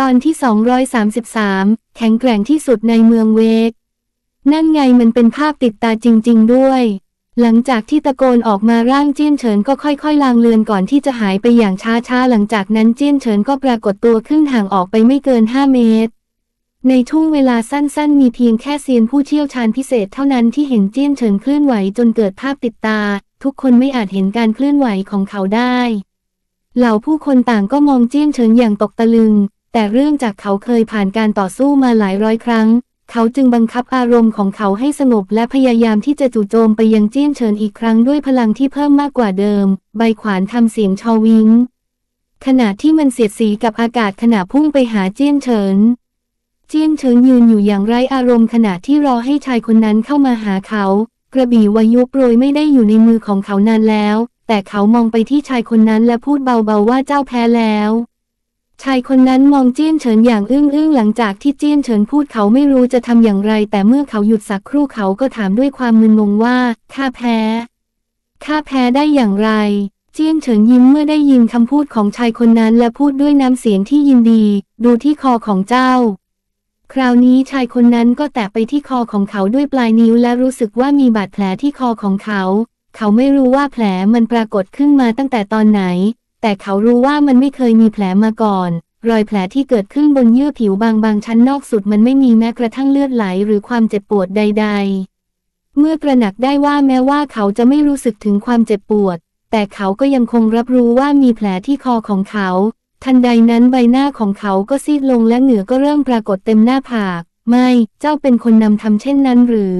ตอนที่ 233 แข็งแกร่งที่สุดในเมืองเวก นั่นไงมันเป็นภาพติดตาจริง ๆ ด้วย หลังจากที่ตะโกนออกมาร่างเจี้ยนเฉินก็ค่อยๆ ลางเลือนก่อนที่จะหายไปอย่างช้าๆ หลังจากนั้นเจี้ยนเฉินก็ปรากฏตัวครึ่งห่างออกไปไม่เกิน 5 เมตร ในช่วงเวลาสั้นๆ มีเพียงแค่เซียนผู้เชี่ยวชาญพิเศษเท่านั้นที่เห็นเจี้ยนเฉินเคลื่อนไหวจนเกิดภาพติดตา ทุกคนไม่อาจเห็นการเคลื่อนไหวของเขาได้ เหล่าผู้คนต่างก็มองเจี้ยนเฉินอย่างตกตะลึง แต่เรื่องจากเขาเคยผ่านการต่อสู้มาหลายร้อยครั้ง เขาจึงบังคับอารมณ์ของเขาให้สงบและพยายามที่จะจู่โจมไปยังเจี้ยนเฉินอีกครั้งด้วยพลังที่เพิ่มมากกว่าเดิม ใบขวานทำเสียงชอวิงขณะที่มันเสียดสีกับอากาศขณะพุ่งไปหาเจี้ยนเฉิน เจี้ยนเฉินยืนอยู่อย่างไร้อารมณ์ขณะที่รอให้ชายคนนั้นเข้ามาหาเขา กระบี่วายุโปรยไม่ได้อยู่ในมือของเขานานแล้ว แต่เขามองไปที่ชายคนนั้นและพูดเบาๆว่าเจ้าแพ้แล้ว ชายคนนั้นมองเจี้ยนเฉินอย่างอึ้งอึ้งหลังจากที่เจี้ยนเฉินพูดเขาไม่รู้จะทำอย่างไร แต่เมื่อเขาหยุดสักครู่เขาก็ถามด้วยความมึนงงว่าข้าแพ้ข้าแพ้ได้อย่างไร เจี้ยนเฉินยิ้มเมื่อได้ยินคำพูดของชายคนนั้นและพูดด้วยน้ำเสียงที่ยินดี ดูที่คอของเจ้า คราวนี้ชายคนนั้นก็แตะไปที่คอของเขาด้วยปลายนิ้วและรู้สึกว่ามีบาดแผลที่คอของเขา เขาไม่รู้ว่าแผลมันปรากฏขึ้นมาตั้งแต่ตอนไหน แต่เขารู้ว่ามันไม่เคยมีแผลมาก่อน รอยแผลที่เกิดขึ้นบนเยื่อผิวบางๆชั้นนอกสุดมันไม่มีแม้กระทั่งเลือดไหลหรือความเจ็บปวดใด ๆ เมื่อกระหนักได้ว่าแม้ว่าเขาจะไม่รู้สึกถึงความเจ็บปวด แต่เขาก็ยังคงรับรู้ว่ามีแผลที่คอของเขา ทันใดนั้นใบหน้าของเขาก็ซีดลงและเหงื่อก็เริ่มปรากฏเต็มหน้าผาก ไม่ เจ้าเป็นคนนำทำเช่นนั้นหรือ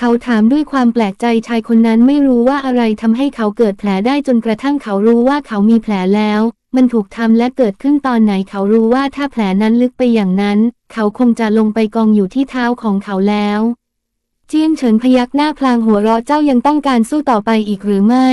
เขาถามด้วยความแปลกใจชายคนนั้นไม่รู้ว่าอะไรทำให้เขาเกิดแผลได้จนกระทั่งเขารู้ว่าเขามีแผลแล้ว มันถูกทำและเกิดขึ้นตอนไหนเขารู้ว่าถ้าแผลนั้นลึกไปอย่างนั้น เขาคงจะลงไปกองอยู่ที่เท้าของเขาแล้ว เจียนเฉินพยักหน้าพลางหัวเราะเจ้ายังต้องการสู้ต่อไปอีกหรือไม่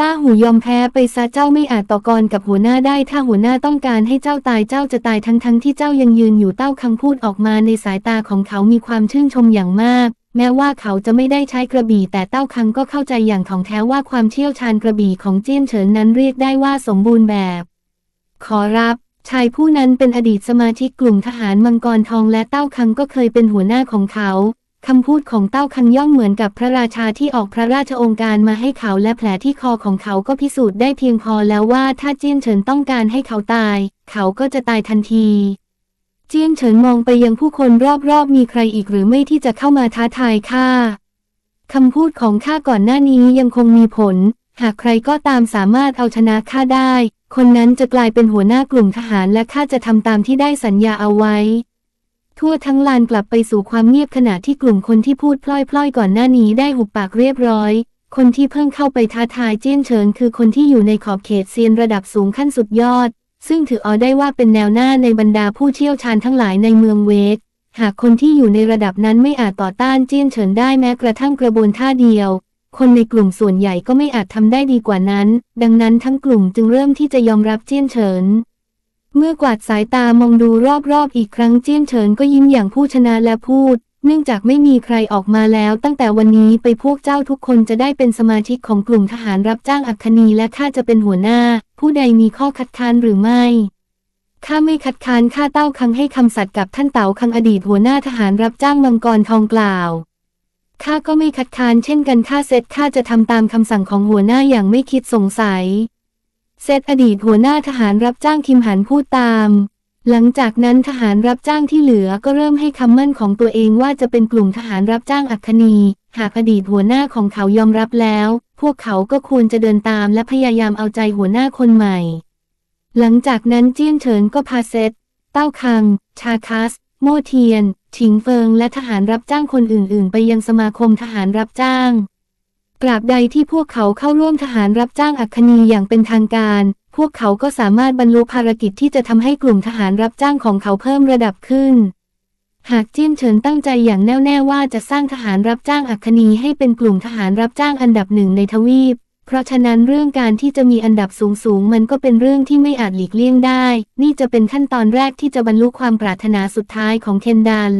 ต้าหูยอมแพ้ไปซะเจ้าไม่อาจต่อกรกับหัวหน้าได้ ถ้าหัวหน้าต้องการให้เจ้าตายเจ้าจะตายทั้งทั้งที่เจ้ายังยืนอยู่เต้าคำพูดออกมาในสายตาของเขามีความชื่นชมอย่างมาก แม้ว่าเขาจะไม่ได้ใช้กระบี่แต่เต้าคังก็เข้าใจอย่างถ่องแท้ว่าความเชี่ยวชาญกระบี่ของเจี้ยนเฉินนั้นเรียกได้ว่าสมบูรณ์แบบ ขอรับชายผู้นั้นเป็นอดีตสมาชิกกลุ่มทหารมังกรทองและเต้าคังก็เคยเป็นหัวหน้าของเขา คำพูดของเต้าคังย่อมเหมือนกับพระราชาที่ออกพระราชองค์การมาให้เขาและแผลที่คอของเขาก็พิสูจน์ได้เพียงพอแล้วว่าถ้าเจี้ยนเฉินต้องการให้เขาตาย เขาก็จะตายทันที เจี้ยนเฉินมองไปยังผู้คนรอบๆ มีใครอีกหรือไม่ที่จะเข้ามาท้าทายข้าคำพูดของข้าก่อนหน้านี้ยังคงมีผล หากใครก็ตามสามารถเอาชนะข้าได้ คนนั้นจะกลายเป็นหัวหน้ากลุ่มทหารและข้าจะทำตามที่ได้สัญญาเอาไว้ ทั่วทั้งลานกลับไปสู่ความเงียบขณะที่กลุ่มคนที่พูดพล่อยๆ ก่อนหน้านี้ได้หุบปากเรียบร้อยคนที่เพิ่งเข้าไปท้าทายเจี้ยนเฉินคือคนที่อยู่ในขอบเขตเซียนระดับสูงขั้นสุดยอด ซึ่งถือเอาได้ว่าเป็นแนวหน้าในบรรดาผู้เชี่ยวชาญทั้งหลายในเมืองเวก หากคนที่อยู่ในระดับนั้นไม่อาจต่อต้านเจี้ยนเฉินได้แม้กระทั่งกระบวนท่าเดียว คนในกลุ่มส่วนใหญ่ก็ไม่อาจทำได้ดีกว่านั้น ดังนั้นทั้งกลุ่มจึงเริ่มที่จะยอมรับเจี้ยนเฉิน เมื่อกวาดสายตามองดูรอบๆอีกครั้งเจี้ยนเฉินก็ยิ้มอย่างผู้ชนะและพูด เนื่องจากไม่มีใครออกมาแล้ว ตั้งแต่วันนี้ไปพวกเจ้าทุกคนจะได้เป็นสมาชิกของกลุ่มทหารรับจ้างอัคคณีและข้าจะเป็นหัวหน้า ผู้ใดมีข้อคัดค้านหรือไม่ข้าไม่คัดค้านข้าเต้าคังให้คำสัตย์กับท่านเต๋าคังอดีตหัวหน้าทหารรับจ้างมังกรทองกล่าวข้าก็ไม่คัดค้านเช่นกันข้าเซตข้าจะทำตามคำสั่งของหัวหน้าอย่างไม่คิดสงสัย เซตอดีตหัวหน้าทหารรับจ้างคิมหันพูดตาม หลังจากนั้นทหารรับจ้างที่เหลือก็เริ่มให้คำมั่นของตัวเองว่าจะเป็นกลุ่มทหารรับจ้างอัคคีหากอดีตหัวหน้าของเขายอมรับแล้ว พวกเขาก็ควรจะเดินตามและพยายามเอาใจหัวหน้าคนใหม่ หลังจากนั้นเจี้ยนเฉินก็พาเซตเต้าคัง ชาคัส โมเทียนฉิงเฟิง และทหารรับจ้างคนอื่น ๆ ไปยังสมาคมทหารรับจ้างตราบใดที่พวกเขาเข้าร่วมทหารรับจ้างอัคคีอย่างเป็นทางการ พวกเขาก็สามารถบรรลุภารกิจที่จะทำให้กลุ่มทหารรับจ้างของเขาเพิ่มระดับขึ้น หากเจี้ยนเฉินตั้งใจอย่างแน่วแน่ว่าจะสร้างทหารรับจ้างอัคคณีให้เป็นกลุ่มทหารรับจ้างอันดับหนึ่งในทวีป เพราะฉะนั้นเรื่องการที่จะมีอันดับสูงๆมันก็เป็นเรื่องที่ไม่อาจหลีกเลี่ยงได้ นี่จะเป็นขั้นตอนแรกที่จะบรรลุความปรารถนาสุดท้ายของเคนดัน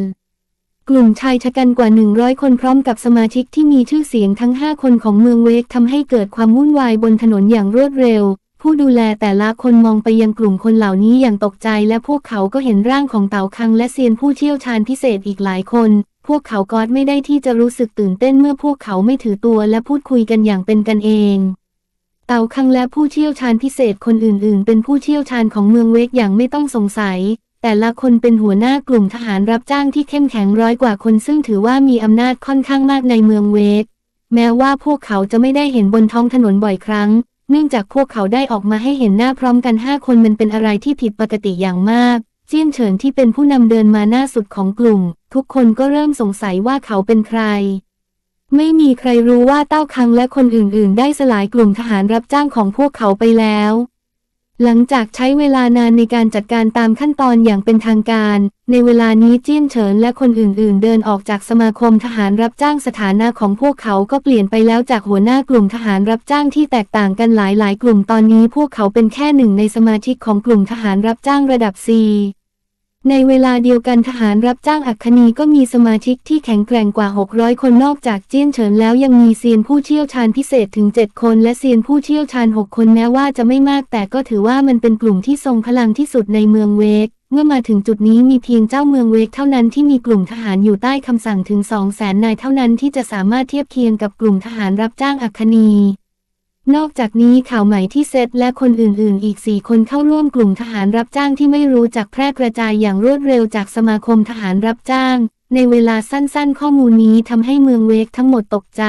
กลุ่มชายชะกันกว่า 100 คนพร้อมกับสมาชิกที่มีชื่อเสียงทั้ง 5 คนของเมืองเวกทำให้เกิดความวุ่นวายบนถนนอย่างรวดเร็ว ผู้ดูแลแต่ละคนมองไปยังกลุ่มคนเหล่านี้อย่างตกใจและพวกเขาก็เห็นร่างของเต่าคังและเซียนผู้เชี่ยวชาญพิเศษอีกหลายคน พวกเขาก็ไม่ได้ที่จะรู้สึกตื่นเต้นเมื่อพวกเขาไม่ถือตัวและพูดคุยกันอย่างเป็นกันเอง เต่าคังและผู้เชี่ยวชาญพิเศษคนอื่น ๆ เป็นผู้เชี่ยวชาญของเมืองเวกอย่างไม่ต้องสงสัย แต่ละคนเป็นหัวหน้ากลุ่มทหารรับจ้างที่เข้มแข็งร้อยกว่าคนซึ่งถือว่ามีอำนาจค่อนข้างมากในเมืองเวก แม้ว่าพวกเขาจะไม่ได้เห็นบนท้องถนนบ่อยครั้ง เนื่องจากพวกเขาได้ออกมาให้เห็นหน้าพร้อมกันห้าคนมันเป็นอะไรที่ผิดปกติอย่างมาก เจี้ยนเฉินที่เป็นผู้นำเดินมาหน้าสุดของกลุ่ม ทุกคนก็เริ่มสงสัยว่าเขาเป็นใคร ไม่มีใครรู้ว่าเต้าคังและคนอื่นๆ ได้สลายกลุ่มทหารรับจ้างของพวกเขาไปแล้ว หลังจากใช้เวลานานในการจัดการตามขั้นตอนอย่างเป็นทางการ ในเวลานี้เจี้ยนเฉินและคนอื่น ๆ เดินออกจากสมาคมทหารรับจ้างสถานะของพวกเขาก็เปลี่ยนไปแล้วจากหัวหน้ากลุ่มทหารรับจ้างที่แตกต่างกันหลาย ๆ กลุ่มตอนนี้พวกเขาเป็นแค่หนึ่งในสมาชิกของกลุ่มทหารรับจ้างระดับ C ในเวลาเดียวกันทหารรับจ้างอัคคีก็มีสมาชิกที่แข็งแกร่งกว่า 600 คนนอกจากเจี้ยนเฉินแล้วยังมีเซียนผู้เชี่ยวชาญพิเศษถึง 7 คน และเซียนผู้เชี่ยวชาญ 6 คนแม้ว่าจะไม่มาก แต่ก็ถือว่ามันเป็นกลุ่มที่ทรงพลังที่สุดในเมืองเวก เมื่อมาถึงจุดนี้มีเพียงเจ้าเมืองเวกเท่านั้นที่มีกลุ่มทหารอยู่ใต้คำสั่งถึง 2 0 0แสนนายเท่านั้นที่จะสามารถเทียบเคียงกับกลุ่มทหารรับจ้างอัคคี นอกจากนี้ข่าวใหม่ที่เซตและคนอื่นๆ อีกสี่คนเข้าร่วมกลุ่มทหารรับจ้างที่ไม่รู้จักแพร่กระจายอย่างรวดเร็วจากสมาคมทหารรับจ้าง ในเวลาสั้นๆ ข้อมูลนี้ทำให้เมืองเวกทั้งหมดตกใจ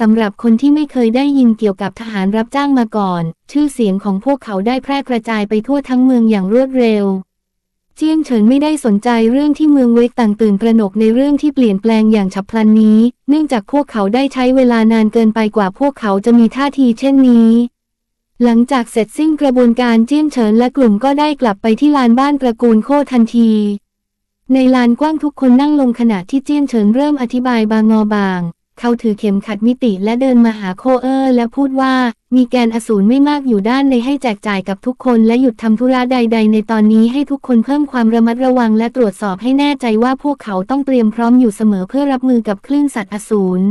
สำหรับคนที่ไม่เคยได้ยินเกี่ยวกับทหารรับจ้างมาก่อน ชื่อเสียงของพวกเขาได้แพร่กระจายไปทั่วทั้งเมืองอย่างรวดเร็ว เจียงเฉินไม่ได้สนใจเรื่องที่เมืองเวกต่างตื่นตระหนกในเรื่องที่เปลี่ยนแปลงอย่างฉับพลันนี้ เนื่องจากพวกเขาได้ใช้เวลานานเกินไปกว่าพวกเขาจะมีท่าทีเช่นนี้ หลังจากเสร็จสิ้นกระบวนการเจี้ยนเฉินและกลุ่มก็ได้กลับไปที่ลานบ้านตระกูลโคทันที ในลานกว้างทุกคนนั่งลงขณะที่เจี้ยนเฉินเริ่มอธิบายบางงอบาง เขาถือเข็มขัดมิติและเดินมาหาโคเออร์ และพูดว่า มีแกนอสูรไม่มากอยู่ด้านในให้แจกจ่ายกับทุกคนและหยุดทำธุระใด ๆ ในตอนนี้ให้ทุกคนเพิ่มความระมัดระวังและตรวจสอบให้แน่ใจว่าพวกเขาต้องเตรียมพร้อมอยู่เสมอเพื่อรับมือกับคลื่นสัตว์อสูร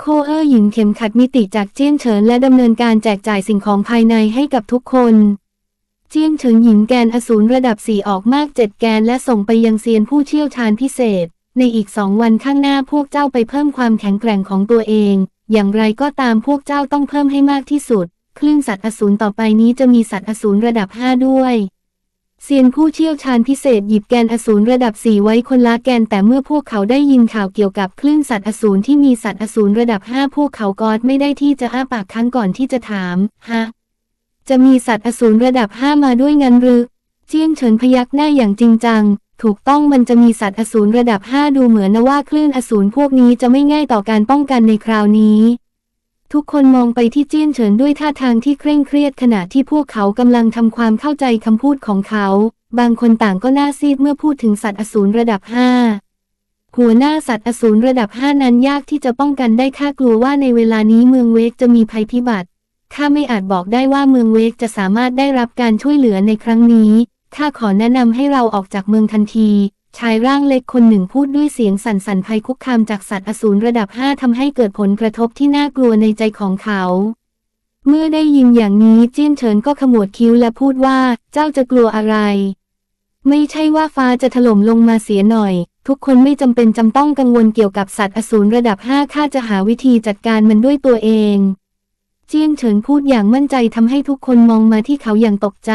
โคเออร์หญิงเข็มขัดมิติจากเจี้ยนเฉินและดำเนินการแจกจ่ายสิ่งของภายในให้กับทุกคนเจี้ยนเฉินหญิงแกนอสูรระดับสี่ออกมากเจ็ดแกนและส่งไปยังเซียนผู้เชี่ยวชาญพิเศษ ในอีกสองวันข้างหน้าพวกเจ้าไปเพิ่มความแข็งแกร่งของตัวเอง อย่างไรก็ตามพวกเจ้าต้องเพิ่มให้มากที่สุด คลื่นสัตว์อสูรต่อไปนี้จะมีสัตว์อสูรระดับห้าด้วยเซียนผู้เชี่ยวชาญพิเศษหยิบแกนอสูรระดับสี่ไว้คนละแกน แต่เมื่อพวกเขาได้ยินข่าวเกี่ยวกับคลื่นสัตว์อสูรที่มีสัตว์อสูรระดับห้าพวกเขากอดไม่ได้ที่จะอ้าปากค้างก่อนที่จะถาม ฮะ จะมีสัตว์อสูรระดับห้ามาด้วยงั้นหรือ เจียงเฉินพยักหน้าอย่างจริงจัง ถูกต้องมันจะมีสัตว์อสูรระดับห้าดูเหมือนนะว่าคลื่นอสูรพวกนี้จะไม่ง่ายต่อการป้องกันในคราวนี้ ทุกคนมองไปที่เจี้ยนเฉินด้วยท่าทางที่เคร่งเครียดขณะที่พวกเขากำลังทำความเข้าใจคำพูดของเขา บางคนต่างก็หน้าซีดเมื่อพูดถึงสัตว์อสูรระดับห้าหัวหน้าสัตว์อสูรระดับห้านั้นยากที่จะป้องกันได้ข้ากลัวว่าในเวลานี้เมืองเวกจะมีภัยพิบัติข้าไม่อาจบอกได้ว่าเมืองเวกจะสามารถได้รับการช่วยเหลือในครั้งนี้ ข้าขอแนะนำให้เราออกจากเมืองทันที ชายร่างเล็กคนหนึ่งพูดด้วยเสียงสั่นๆภัยคุกคามจากสัตว์อสูรระดับห้าทำให้เกิดผลกระทบที่น่ากลัวในใจของเขา เมื่อได้ยินอย่างนี้เจี้ยนเฉินก็ขมวดคิ้วและพูดว่า เจ้าจะกลัวอะไร ไม่ใช่ว่าฟ้าจะถล่มลงมาเสียหน่อย ทุกคนไม่จำเป็นจำต้องกังวลเกี่ยวกับสัตว์อสูรระดับห้าข้าจะหาวิธีจัดการมันด้วยตัวเอง เจียนเฉินพูดอย่างมั่นใจทำให้ทุกคนมองมาที่เขาอย่างตกใจ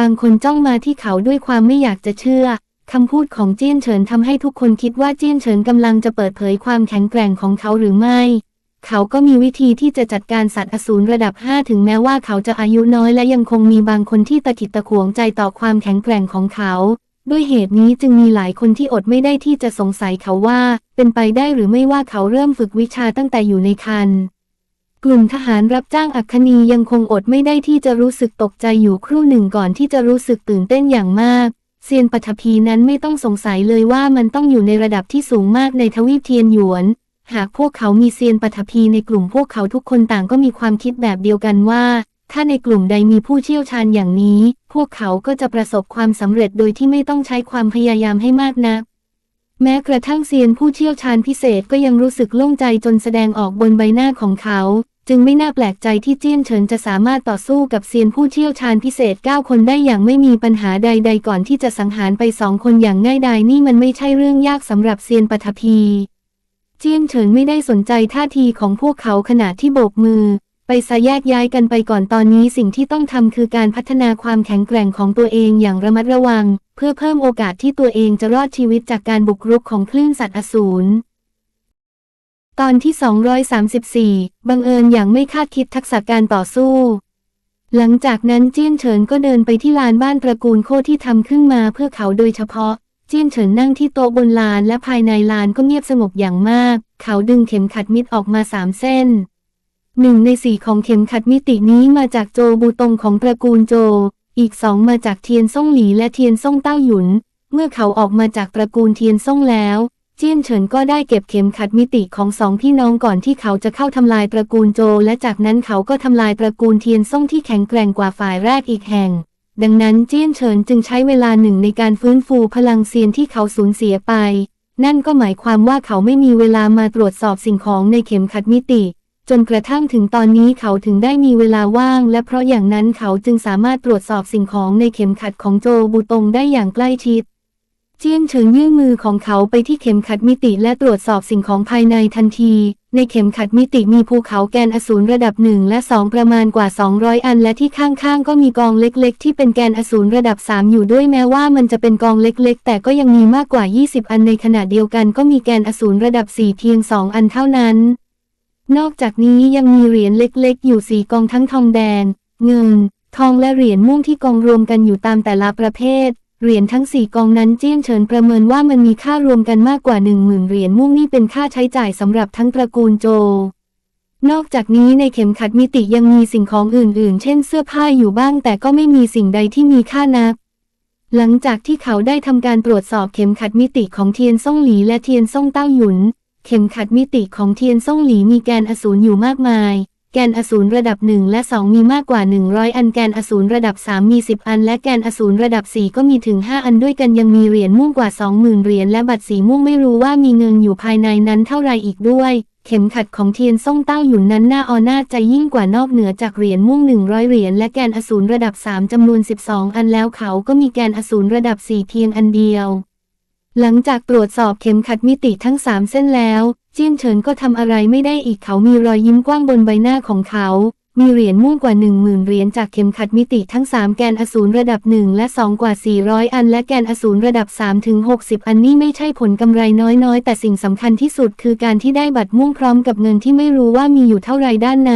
บางคนจ้องมาที่เขาด้วยความไม่อยากจะเชื่อ คำพูดของเจียนเฉินทำให้ทุกคนคิดว่าเจียนเฉินกำลังจะเปิดเผยความแข็งแกร่งของเขาหรือไม่ เขาก็มีวิธีที่จะจัดการสัตว์อสูรระดับ 5 ถึงแม้ว่าเขาจะอายุน้อยและยังคงมีบางคนที่ตะขิดตะขวงใจต่อความแข็งแกร่งของเขา ด้วยเหตุนี้จึงมีหลายคนที่อดไม่ได้ที่จะสงสัยเขาว่า เป็นไปได้หรือไม่ว่าเขาเริ่มฝึกวิชาตั้งแต่อยู่ในครรภ์ กลุ่มทหารรับจ้างอัคคณียังคงอดไม่ได้ที่จะรู้สึกตกใจอยู่ครู่หนึ่งก่อนที่จะรู้สึกตื่นเต้นอย่างมาก เซียนปัทภีนั้นไม่ต้องสงสัยเลยว่ามันต้องอยู่ในระดับที่สูงมากในทวีปเทียนหยวน หากพวกเขามีเซียนปัทภีในกลุ่มพวกเขาทุกคนต่างก็มีความคิดแบบเดียวกันว่า ถ้าในกลุ่มใดมีผู้เชี่ยวชาญอย่างนี้ พวกเขาก็จะประสบความสำเร็จโดยที่ไม่ต้องใช้ความพยายามให้มากนักแม้กระทั่งเซียนผู้เชี่ยวชาญพิเศษก็ยังรู้สึกโล่งใจจนแสดงออกบนใบหน้าของเขา จึงไม่น่าแปลกใจที่เจี้ยนเฉินจะสามารถต่อสู้กับเซียนผู้เชี่ยวชาญพิเศษ 9 คนได้อย่างไม่มีปัญหาใด ๆ ก่อนที่จะสังหารไปสองคนอย่างง่ายดายนี่มันไม่ใช่เรื่องยากสำหรับเซียนปฐพี เจี้ยนเฉินไม่ได้สนใจท่าทีของพวกเขาขณะที่โบกมือ ไปซะแยกย้ายกันไปก่อนตอนนี้สิ่งที่ต้องทำคือการพัฒนาความแข็งแกร่งของตัวเองอย่างระมัดระวัง เพื่อเพิ่มโอกาสที่ตัวเองจะรอดชีวิตจากการบุกรุกของคลื่นสัตว์อสูร ตอนที่ 234 บังเอิญอย่างไม่คาดคิดทักษะการต่อสู้ หลังจากนั้นเจี้ยนเฉินก็เดินไปที่ลานบ้านตระกูลโคที่ทำขึ้นมาเพื่อเขาโดยเฉพาะ เจี้ยนเฉินนั่งที่โต๊ะบนลานและภายในลานก็เงียบสงบอย่างมาก เขาดึงเข็มขัดมิดออกมาสามเส้น หนึ่งในสี่ของเข็มขัดมิตินี้มาจากโจบูตงของตระกูลโจ อีกสองมาจากเทียนซ่งหลีและเทียนซ่งเต้าหยุน เมื่อเขาออกมาจากตระกูลเทียนซ่งแล้ว เจี้ยนเฉินก็ได้เก็บเข็มขัดมิติของสองพี่น้องก่อนที่เขาจะเข้าทำลายตระกูลโจ และจากนั้นเขาก็ทำลายตระกูลเทียนซ่งที่แข็งแกร่งกว่าฝ่ายแรกอีกแห่ง ดังนั้นเจี้ยนเฉินจึงใช้เวลาหนึ่งในการฟื้นฟูพลังเซียนที่เขาสูญเสียไป นั่นก็หมายความว่าเขาไม่มีเวลามาตรวจสอบสิ่งของในเข็มขัดมิติ จนกระทั่งถึงตอนนี้เขาถึงได้มีเวลาว่าง และเพราะอย่างนั้นเขาจึงสามารถตรวจสอบสิ่งของในเข็มขัดของโจบูตงได้อย่างใกล้ชิด จียนเฉิงยื่นมือของเขาไปที่เข็มขัดมิติและตรวจสอบสิ่งของภายในทันที ในเข็มขัดมิติมีภูเขาแกนอสูรระดับหนึ่งและสองประมาณกว่า 200 อัน และที่ข้างๆ ก็มีกองเล็กๆ ที่เป็นแกนอสูรระดับ 3 อยู่ด้วยแม้ว่ามันจะเป็นกองเล็กๆ แต่ก็ยังมีมากกว่า 20 อันในขณะเดียวกันก็มีแกนอสูรระดับ 4 เพียง 2 อันเท่านั้น นอกจากนี้ยังมีเหรียญเล็กๆ อยู่สี่กองทั้งทองแดง เงิน ทองและเหรียญม่วงที่กองรวมกันอยู่ตามแต่ละประเภท เหรียญทั้งสี่กองนั้นเจี้ยนเฉินประเมินว่ามันมีค่ารวมกันมากกว่าหนึ่งหมื่นเหรียญมุ่งนี่เป็นค่าใช้จ่ายสำหรับทั้งตระกูลโจ นอกจากนี้ในเข็มขัดมิติยังมีสิ่งของอื่น ๆ เช่นเสื้อผ้าอยู่บ้าง แต่ก็ไม่มีสิ่งใดที่มีค่านัก หลังจากที่เขาได้ทำการตรวจสอบเข็มขัดมิติของเทียนซ่งหลีและเทียนซ่งเต้าหยุน เข็มขัดมิติของเทียนซ่งหลีมีแกนอสูรอยู่มากมาย แกนอสูรระดับหนึ่งและ 2 มีมากกว่า 100 อัน แกนอสูรระดับ 3 มี 10 อัน และแกนอสูรระดับ 4 ก็มีถึง 5 อันด้วยกันยังมีเหรียญม่วงกว่า 20,000 เหรียญและบัตรสีม่วงไม่รู้ว่ามีเงินอยู่ภายในนั้นเท่าไรอีกด้วย เข็มขัดของเทียนซ่งเต้าหยุนนั้นน่าออน่าใจยิ่งกว่านอกเหนือจากเหรียญม่วง 100 เหรียญและแกนอสูรระดับ 3จำนวน 12 อันแล้วเขาก็มีแกนอสูรระดับ 4 เพียงอันเดียว หลังจากตรวจสอบเข็มขัดมิติทั้งสามเส้นแล้ว เจี้ยนเฉินก็ทำอะไรไม่ได้อีกเขามีรอยยิ้มกว้างบนใบหน้าของเขา มีเหรียญมุ่งกว่าหนึ่งหมื่นเหรียญจากเข็มขัดมิติทั้งสามแกนอสูรระดับหนึ่งและสองกว่า 400 อัน และแกนอสูรระดับ3ถึง60 อันนี่ไม่ใช่ผลกำไรน้อยๆ แต่สิ่งสำคัญที่สุดคือการที่ได้บัตรม่วงพร้อมกับเงินที่ไม่รู้ว่ามีอยู่เท่าไรด้านใน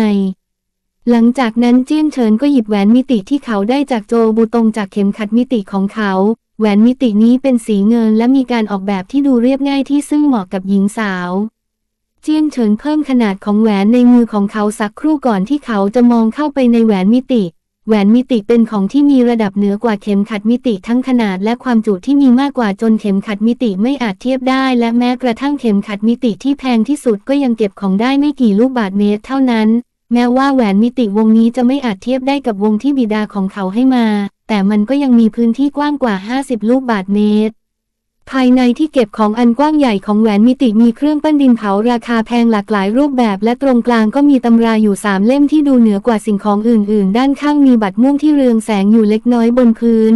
หลังจากนั้นเจี้ยนเฉินก็หยิบแหวนมิติที่เขาได้จากโจบูตงจากเข็มขัดมิติของเขา แหวนมิตินี้เป็นสีเงินและมีการออกแบบที่ดูเรียบง่ายที่ซึ่งเหมาะกับหญิงสาว เจียนเฉินเพิ่มขนาดของแหวนในมือของเขาสักครู่ก่อนที่เขาจะมองเข้าไปในแหวนมิติ แหวนมิติเป็นของที่มีระดับเหนือกว่าเข็มขัดมิติทั้งขนาดและความจุที่มีมากกว่าจนเข็มขัดมิติไม่อาจเทียบได้ และแม้กระทั่งเข็มขัดมิติที่แพงที่สุดก็ยังเก็บของได้ไม่กี่ลูกบาทเมตรเท่านั้น แม้ว่าแหวนมิติวงนี้จะไม่อาจเทียบได้กับวงที่บิดาของเขาให้มา แต่มันก็ยังมีพื้นที่กว้างกว่า 50 ลูกบาทเมตร ภายในที่เก็บของอันกว้างใหญ่ของแหวนมิติมีเครื่องปั้นดินเผาราคาแพงหลากหลายรูปแบบ และตรงกลางก็มีตำราอยู่สามเล่มที่ดูเหนือกว่าสิ่งของอื่น ๆ ด้านข้างมีบัตรม่วงที่เรืองแสงอยู่เล็กน้อยบนพื้น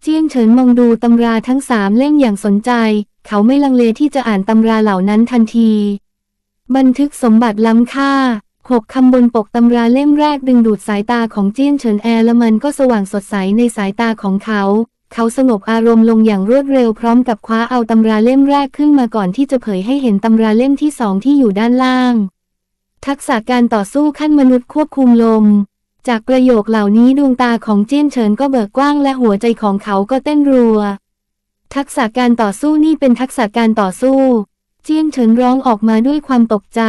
เจียงเฉินมองดูตำราทั้งสามเล่มอย่างสนใจ เขาไม่ลังเลที่จะอ่านตำราเหล่านั้นทันที บันทึกสมบัติล้ำค่า หกคำบนปกตำราเล่มแรกดึงดูดสายตาของเจี้ยนเฉินแอร์และมันก็สว่างสดใสในสายตาของเขา เขาสงบอารมณ์ลงอย่างรวดเร็วพร้อมกับคว้าเอาตำราเล่มแรกขึ้นมาก่อนที่จะเผยให้เห็นตำราเล่มที่สองที่อยู่ด้านล่าง ทักษะการต่อสู้ขั้นมนุษย์ควบคุมลม จากประโยคเหล่านี้ดวงตาของเจี้ยนเฉินก็เบิกกว้างและหัวใจของเขาก็เต้นรัว ทักษะการต่อสู้นี่เป็นทักษะการต่อสู้ เจี้ยนเฉินร้องออกมาด้วยความตกใจ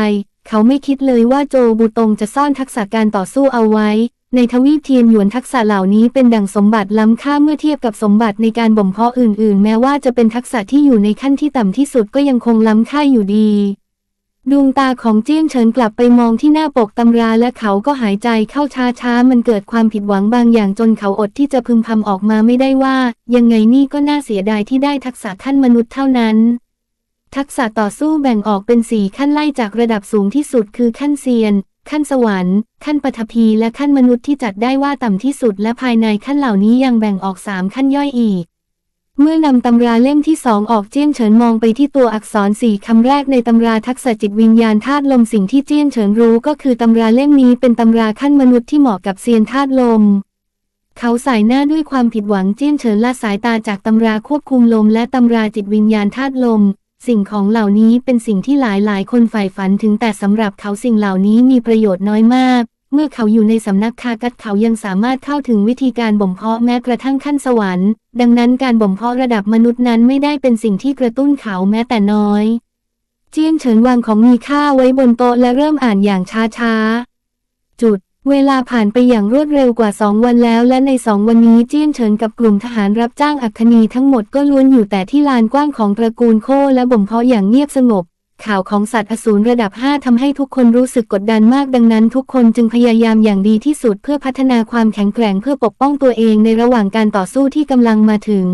เขาไม่คิดเลยว่าโจบูตงจะซ่อนทักษะการต่อสู้เอาไว้ ในทวีปเทียนหยวนทักษะเหล่านี้เป็นดั่งสมบัติล้ำค่าเมื่อเทียบกับสมบัติในการบ่มเพาะอื่น ๆ แม้ว่าจะเป็นทักษะที่อยู่ในขั้นที่ต่ำที่สุดก็ยังคงล้ำค่าอยู่ดี ดวงตาของเจี้ยงเฉินกลับไปมองที่หน้าปกตำราและเขาก็หายใจเข้าช้าๆมันเกิดความผิดหวังบางอย่างจนเขาอดที่จะพึมพำออกมาไม่ได้ว่า ยังไงนี่ก็น่าเสียดายที่ได้ทักษะขั้นมนุษย์เท่านั้น ทักษะต่อสู้แบ่งออกเป็นสี่ขั้นไล่จากระดับสูงที่สุดคือขั้นเซียน ขั้นสวรรค์ ขั้นปฐพีและขั้นมนุษย์ที่จัดได้ว่าต่ำที่สุด และภายในขั้นเหล่านี้ยังแบ่งออกสามขั้นย่อยอีก เมื่อนำตำราเล่มที่สองออกเจี้ยนเฉินมองไปที่ตัวอักษรสี่คำแรกในตำราทักษะจิตวิญญาณธาตุลมสิ่งที่เจี้ยนเฉินรู้ก็คือตำราเล่มนี้เป็นตำราขั้นมนุษย์ที่เหมาะกับเซียนธาตุลมเขาสายหน้าด้วยความผิดหวังเจี้ยนเฉินละสายตาจากตำราควบคุมลมและตำราจิตวิญญาณธาตุลม สิ่งของเหล่านี้เป็นสิ่งที่หลายหลายคนใฝ่ฝันถึงแต่สำหรับเขาสิ่งเหล่านี้มีประโยชน์น้อยมาก เมื่อเขาอยู่ในสำนักคากัดเขายังสามารถเข้าถึงวิธีการบ่มเพาะแม้กระทั่งขั้นสวรรค์ ดังนั้นการบ่มเพาะระดับมนุษย์นั้นไม่ได้เป็นสิ่งที่กระตุ้นเขาแม้แต่น้อย เจียนเฉินวางของมีค่าไว้บนโต๊ะและเริ่มอ่านอย่างช้าๆ จุด เวลาผ่านไปอย่างรวดเร็วกว่าสองวันแล้ว และในสองวันนี้เจี้ยนเฉินกับกลุ่มทหารรับจ้างอัคคนีทั้งหมดก็ล้วนอยู่แต่ที่ลานกว้างของตระกูลโคและบ่มเพาะอย่างเงียบสงบ ข่าวของสัตว์อสูรระดับ 5ทำให้ทุกคนรู้สึกกดดันมากดังนั้น ทุกคนจึงพยายามอย่างดีที่สุดเพื่อพัฒนาความแข็งแกร่งเพื่อปกป้องตัวเองในระหว่างการต่อสู้ที่กำลังมาถึง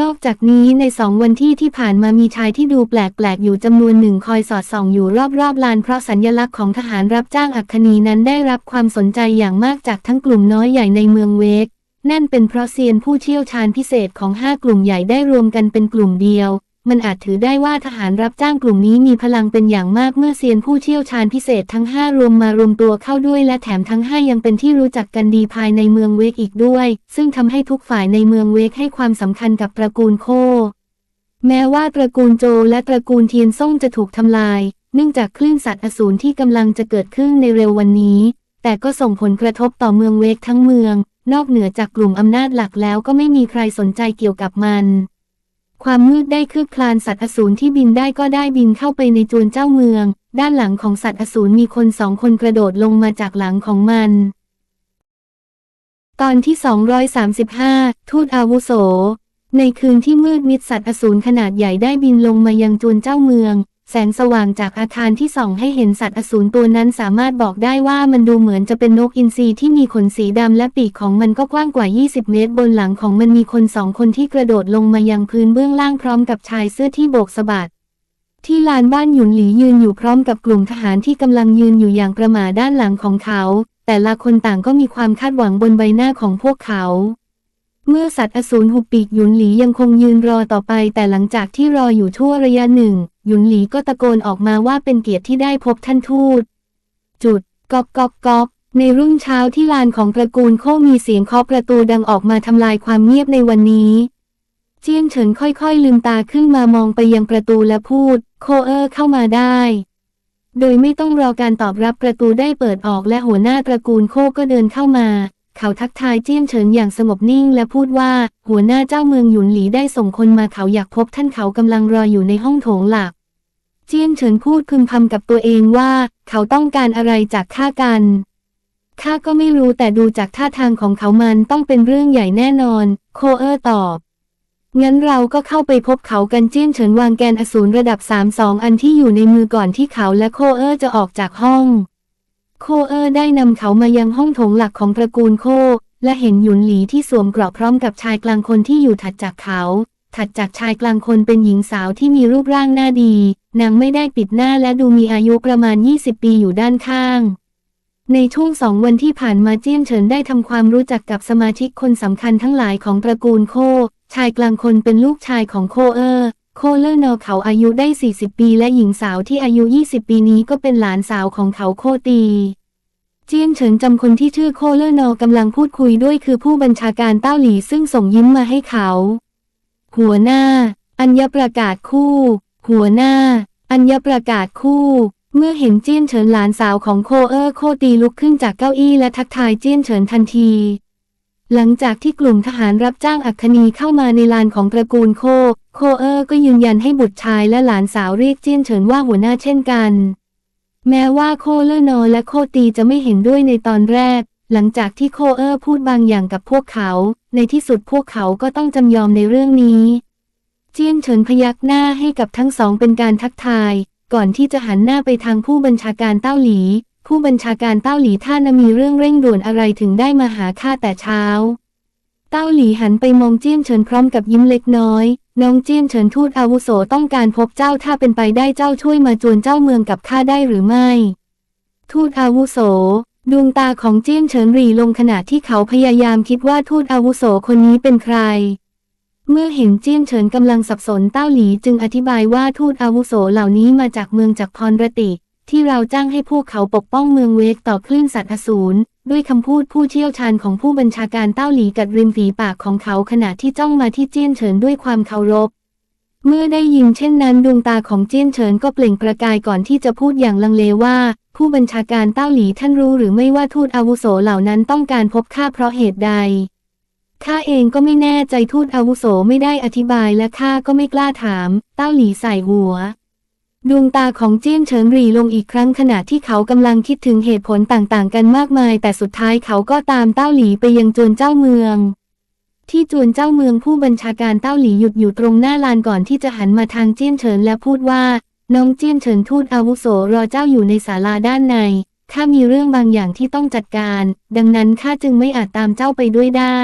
นอกจากนี้ในสองวันที่ที่ผ่านมามีชายที่ดูแปลกๆ อยู่จำนวนหนึ่งคอยสอดส่องอยู่รอบๆลานเพราะสัญญลักษณ์ของทหารรับจ้างอัคคนีนั้นได้รับความสนใจอย่างมากจากทั้งกลุ่มน้อยใหญ่ในเมืองเวก นั่นเป็นเพราะเซียนผู้เชี่ยวชาญพิเศษของห้ากลุ่มใหญ่ได้รวมกันเป็นกลุ่มเดียว มันอาจถือได้ว่าทหารรับจ้างกลุ่มนี้มีพลังเป็นอย่างมากเมื่อเซียนผู้เชี่ยวชาญพิเศษทั้งห้ารวมมารวมตัวเข้าด้วยและแถมทั้งห้ายังเป็นที่รู้จักกันดีภายในเมืองเวกอีกด้วย ซึ่งทำให้ทุกฝ่ายในเมืองเวกให้ความสำคัญกับตระกูลโค แม้ว่าตระกูลโจและตระกูลเทียนซ่งจะถูกทำลาย เนื่องจากคลื่นสัตว์อสูรที่กำลังจะเกิดขึ้นในเร็ววันนี้ แต่ก็ส่งผลกระทบต่อเมืองเวกทั้งเมือง นอกเหนือจากกลุ่มอำนาจหลักแล้วก็ไม่มีใครสนใจเกี่ยวกับมัน ความมืดได้คืบคลานสัตว์อสูรที่บินได้ก็ได้บินเข้าไปในจวนเจ้าเมือง ด้านหลังของสัตว์อสูรมีคนสองคนกระโดดลงมาจากหลังของมัน ตอนที่ 235 ทูตอาวุโส ในคืนที่มืดมิดสัตว์อสูรขนาดใหญ่ได้บินลงมายังจวนเจ้าเมือง แสงสว่างจากอาคารที่ส่องให้เห็นสัตว์อสูรตัวนั้นสามารถบอกได้ว่ามันดูเหมือนจะเป็นนกอินทรีที่มีขนสีดำและปีกของมันก็กว้างกว่า 20 เมตร บนหลังของมันมีคนสองคนที่กระโดดลงมายังพื้นเบื้องล่างพร้อมกับชายเสื้อที่โบกสะบัดที่ลานบ้านหยุนหลียืนอยู่พร้อมกับกลุ่มทหารที่กำลังยืนอยู่อย่างประหม่าด้านหลังของเขา แต่ละคนต่างก็มีความคาดหวังบนใบหน้าของพวกเขา เมื่อสัตว์อสูรหุบปีกหยุนหลียังคงยืนรอต่อไป แต่หลังจากที่รออยู่ทั่วระยะหนึ่ง หยุนหลีก็ตะโกนออกมาว่าเป็นเกียรติที่ได้พบท่านทูต จุดก๊อกก๊อกก๊อกในรุ่งเช้าที่ลานของตระกูลโคมีเสียงเคาะประตูดังออกมาทำลายความเงียบในวันนี้ เจียงเฉินค่อยๆลืมตาขึ้นมามองไปยังประตูและพูด โคเออร์เข้ามาได้ โดยไม่ต้องรอการตอบรับประตูได้เปิดออกและหัวหน้าตระกูลโคก็เดินเข้ามา เขาทักทายเจียงเฉินอย่างสงบนิ่งและพูดว่า หัวหน้าเจ้าเมืองหยุนหลีได้ส่งคนมาเขาอยากพบท่านเขากำลังรออยู่ในห้องโถงหลัก เจียงเฉินพูดพึมพำกับตัวเองว่า เขาต้องการอะไรจากข้ากันข้าก็ไม่รู้แต่ดูจากท่าทางของเขามันต้องเป็นเรื่องใหญ่แน่นอน โคเออร์ตอบ งั้นเราก็เข้าไปพบเขากันเจี้ยนเฉินวางแกนอสูรระดับ 3 2 อันที่อยู่ในมือก่อนที่เขาและโคเออร์จะออกจากห้อง โคเออร์ได้นำเขามายังห้องโถงหลักของตระกูลโค และเห็นหยุนหลีที่สวมเกราะพร้อมกับชายกลางคนที่อยู่ถัดจากเขา ถัดจากชายกลางคนเป็นหญิงสาวที่มีรูปร่างหน้าดี นางไม่ได้ปิดหน้าและดูมีอายุประมาณ 20 ปีอยู่ด้านข้าง ในช่วงสองวันที่ผ่านมาเจี้ยนเฉินได้ทำความรู้จักกับสมาชิกคนสำคัญทั้งหลายของตระกูลโค ชายกลางคนเป็นลูกชายของโคเออร์ โคเลอร์นอเขาอายุได้ 40 ปีและหญิงสาวที่อายุ 20 ปีนี้ก็เป็นหลานสาวของเขาโคตี เจียนเฉินจำคนที่ชื่อโคเลอร์นอกำลังพูดคุยด้วยคือผู้บัญชาการเต้าหลีซึ่งส่งยิ้มมาให้เขา หัวหน้า อัญญประกาศคู่ หัวหน้า อัญญประกาศคู่ เมื่อเห็นเจี้ยนเฉินหลานสาวของโคเออร์โคตีลุกขึ้นจากเก้าอี้และทักทายเจี้ยนเฉินทันที หลังจากที่กลุ่มทหารรับจ้างอัคคีเข้ามาในลานของตระกูลโค โคเออร์ก็ยืนยันให้บุตรชายและหลานสาวเรียกเจี้ยนเฉินว่าหัวหน้าเช่นกัน แม้ว่าโคเลอร์นอและโคตีจะไม่เห็นด้วยในตอนแรก หลังจากที่โคเออร์พูดบางอย่างกับพวกเขา ในที่สุดพวกเขาก็ต้องจำยอมในเรื่องนี้ เจี้ยนเฉินพยักหน้าให้กับทั้งสองเป็นการทักทาย ก่อนที่จะหันหน้าไปทางผู้บัญชาการเต้าหลี ผู้บัญชาการเต้าหลีท่านมีเรื่องเร่งด่วนอะไรถึงได้มาหาข้าแต่เช้า เต้าหลีหันไปมองเจี้ยนเฉินพร้อมกับยิ้มเล็กน้อย น้องเจี้ยนเฉินทูตอาวุโสต้องการพบเจ้าถ้าเป็นไปได้เจ้าช่วยมาจวนเจ้าเมืองกับข้าได้หรือไม่ ทูตอาวุโส ดวงตาของเจี้ยนเฉินหรี่ลงขณะที่เขาพยายามคิดว่าทูตอาวุโสคนนี้เป็นใครเมื่อเห็นเจี้ยนเฉินกำลังสับสนเต้าหลีจึงอธิบายว่าทูตอาวุโสเหล่านี้มาจากเมืองจากพรรติ ที่เราจ้างให้พวกเขาปกป้องเมืองเวกต่อคลื่นสัตว์อสูรด้วยคำพูดผู้เชี่ยวชาญของผู้บัญชาการเต้าหลีกัดริมฝีปากของเขาขณะที่จ้องมาที่เจี้ยนเฉินด้วยความเคารพ เมื่อได้ยินเช่นนั้นดวงตาของเจี้ยนเฉินก็เปล่งประกายก่อนที่จะพูดอย่างลังเลว่า ผู้บัญชาการเต้าหลีท่านรู้หรือไม่ว่าทูตอาวุโสเหล่านั้นต้องการพบข้าเพราะเหตุใดข้าเองก็ไม่แน่ใจทูตอาวุโสไม่ได้อธิบายและข้าก็ไม่กล้าถาม เต้าหลีใส่หัว ดวงตาของเจี้ยนเฉินหรีลงอีกครั้งขณะที่เขากำลังคิดถึงเหตุผลต่างๆ กันมากมาย แต่สุดท้ายเขาก็ตามเต้าหลีไปยังจวนเจ้าเมือง ที่จวนเจ้าเมืองผู้บัญชาการเต้าหลีหยุดอยู่ตรงหน้าลานก่อนที่จะหันมาทางเจี้ยนเฉินและพูดว่า น้องเจี้ยนเฉินทูตอาวุโสรอเจ้าอยู่ในศาลาด้านในข้ามีเรื่องบางอย่างที่ต้องจัดการ ดังนั้นข้าจึงไม่อาจตามเจ้าไปด้วยได้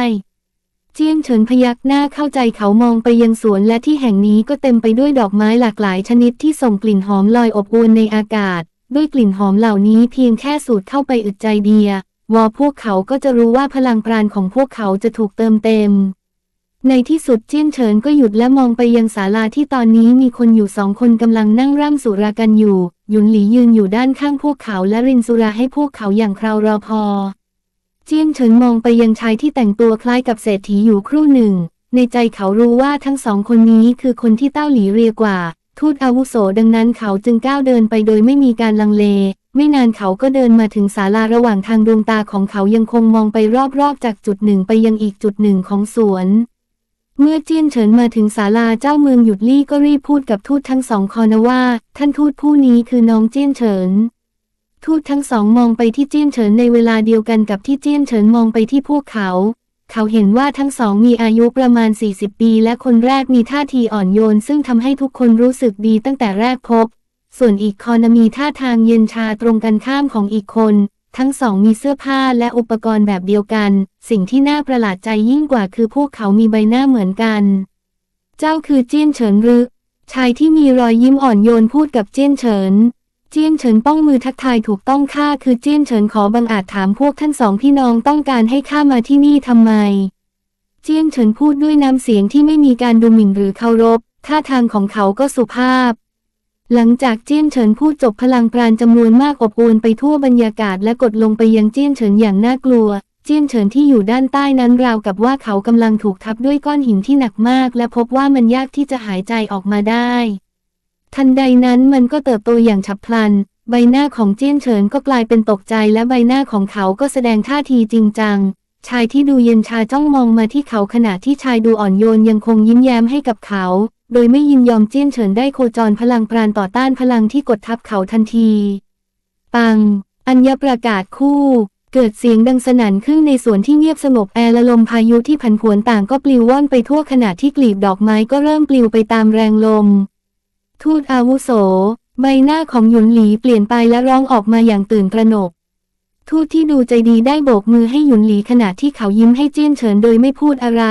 เจี้ยนเฉินพยักหน้าเข้าใจเขามองไปยังสวนและที่แห่งนี้ก็เต็มไปด้วยดอกไม้หลากหลายชนิดที่ส่งกลิ่นหอมลอยอบอวลในอากาศ ด้วยกลิ่นหอมเหล่านี้เพียงแค่สูดเข้าไปอึดใจเดีย วอพวกเขาก็จะรู้ว่าพลังปราณของพวกเขาจะถูกเติมเต็ม ในที่สุดเจี้ยนเฉินก็หยุดและมองไปยังศาลาที่ตอนนี้มีคนอยู่สองคนกำลังนั่งร่ำสุรากันอยู่ หยุนหลียืนอยู่ด้านข้างพวกเขาและรินสุราให้พวกเขาอย่างคราวรอพอ เจี้ยนเฉินมองไปยังชายที่แต่งตัวคล้ายกับเศรษฐีอยู่ครู่หนึ่ง ในใจเขารู้ว่าทั้งสองคนนี้คือคนที่เต้าหลีเรียกว่า ทูตอาวุโสดังนั้นเขาจึงก้าวเดินไปโดยไม่มีการลังเล ไม่นานเขาก็เดินมาถึงศาลาระหว่างทางดวงตาของเขายังคงมองไปรอบๆจากจุดหนึ่งไปยังอีกจุดหนึ่งของสวน เมื่อเจี้ยนเฉินมาถึงศาลาเจ้าเมืองหยุดลี่ก็รีบพูดกับทูตทั้งสองคอนว่า ท่านทูตผู้นี้คือน้องเจี้ยนเฉิน ทูตทั้งสองมองไปที่เจี้ยนเฉินในเวลาเดียวกันกับที่เจี้ยนเฉินมองไปที่พวกเขา เขาเห็นว่าทั้งสองมีอายุประมาณ 40 ปี และคนแรกมีท่าทีอ่อนโยน ซึ่งทำให้ทุกคนรู้สึกดีตั้งแต่แรกพบ ส่วนอีกคนมีท่าทางเย็นชาตรงกันข้ามของอีกคน ทั้งสองมีเสื้อผ้าและอุปกรณ์แบบเดียวกัน สิ่งที่น่าประหลาดใจยิ่งกว่าคือพวกเขามีใบหน้าเหมือนกัน เจ้าคือเจี้ยนเฉินหรือชายที่มีรอยยิ้มอ่อนโยนพูดกับเจี้ยนเฉิน เจี้ยนเฉินป้องมือทักทายถูกต้องข้าคือเจี้ยนเฉินขอบังอาจถามพวกท่านสองพี่น้องต้องการให้ข้ามาที่นี่ทำไม เจี้ยนเฉินพูดด้วยน้ำเสียงที่ไม่มีการดูหมิ่นหรือเคารพท่าทางของเขาก็สุภาพ หลังจากเจี้ยนเฉินพูดจบพลังปราณจำนวนมากอบอวลไปทั่วบรรยากาศและกดลงไปยังเจี้ยนเฉินอย่างน่ากลัว เจี้ยนเฉินที่อยู่ด้านใต้นั้นราวกับว่าเขากำลังถูกทับด้วยก้อนหินที่หนักมาก และพบว่ามันยากที่จะหายใจออกมาได้ ทันใดนั้นมันก็เติบโตอย่างฉับพลัน ใบหน้าของเจี้ยนเฉินก็กลายเป็นตกใจและใบหน้าของเขาก็แสดงท่าทีจริงจัง ชายที่ดูเย็นชาจ้องมองมาที่เขาขณะที่ชายดูอ่อนโยนยังคงยิ้มแย้มให้กับเขา โดยไม่ยินยอมเจี้ยนเฉินได้โคจรพลังปราณต่อต้านพลังที่กดทับเขาทันที ปัง อัญญประกาศคู่เกิดเสียงดังสนั่นขึ้นในสวนที่เงียบสงบแอร์และลมพายุที่ผันผวนต่างก็ปลิวว่อนไปทั่วขณะที่กลีบดอกไม้ก็เริ่มปลิวไปตามแรงลม ทูตอาวุโส ใบหน้าของหยุนหลีเปลี่ยนไปและร้องออกมาอย่างตื่นตระหนก ทูตที่ดูใจดีได้โบกมือให้หยุนหลีขณะที่เขายิ้มให้เจี้ยนเฉินโดยไม่พูดอะไร